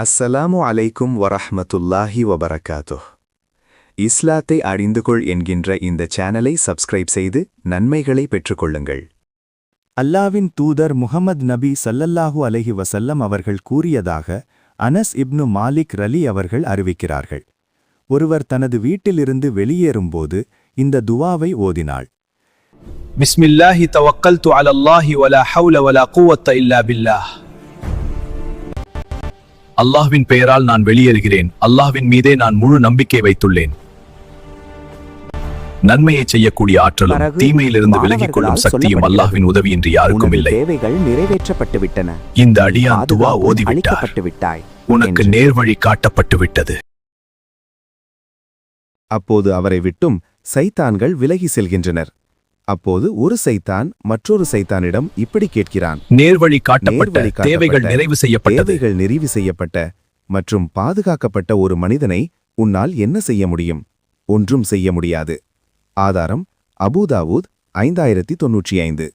அஸ்ஸலாமு அலைக்கும் வரஹ்மத்துல்லாஹி வபரகாத்துஹ். இஸ்லாத்தை அறிந்து கொள் என்கின்ற இந்த சேனலை சப்ஸ்கிரைப் செய்து நன்மைகளை பெற்றுக்கொள்ளுங்கள். அல்லாவின் தூதர் முகமது நபி சல்லல்லாஹூ அலஹி வசல்லம் அவர்கள் கூறியதாக அனஸ் இப்னு மாலிக் ரலி அவர்கள் அறிவிக்கிறார்கள். ஒருவர் தனது வீட்டிலிருந்து வெளியேறும்போது இந்த துவாவை ஓதினாள். பிஸ்மில்லாஹி தவக்கல் து அலல்லாஹி வலா ஹவுல வலா கூவத்த இல்லா பில்லாஹ். அல்லாஹ்வின் பெயரால் நான் வெளியேறுகிறேன். அல்லாஹ்வின் மீதே நான் முழு நம்பிக்கை வைத்துள்ளேன். நன்மையை செய்யக்கூடிய ஆற்றலும் தீமையிலிருந்து விலகிக் கொள்ளும் சக்தியும். அல்லாஹ்வின் உதவியின்றி யாருக்கும் இல்லை. தேவைகள் நிறைவேற்றப்பட்டு விட்டன இந்த அடியான் துவா ஓதிவிட்டார். உனக்கு. நேர்வழி காட்டப்பட்டு விட்டது அப்போது அவரை விட்டும் சைத்தான்கள் விலகி செல்கின்றனர். அப்போது ஒரு சைத்தான் மற்றொரு சைத்தானிடம் இப்படி கேட்கிறான். நேர்வழி காட்டப்பட்ட தேவைகள் நிறைவு செய்யப்பட்டது. தேவைகள் நிறைவு செய்யப்பட்ட மற்றும் பாதுகாக்கப்பட்ட ஒரு மனிதனை உன்னால் என்ன செய்ய முடியும்? ஒன்றும் செய்ய முடியாது. ஆதாரம் அபூதாவூத் ஐந்தாயிரத்தி தொன்னூற்றி ஐந்து.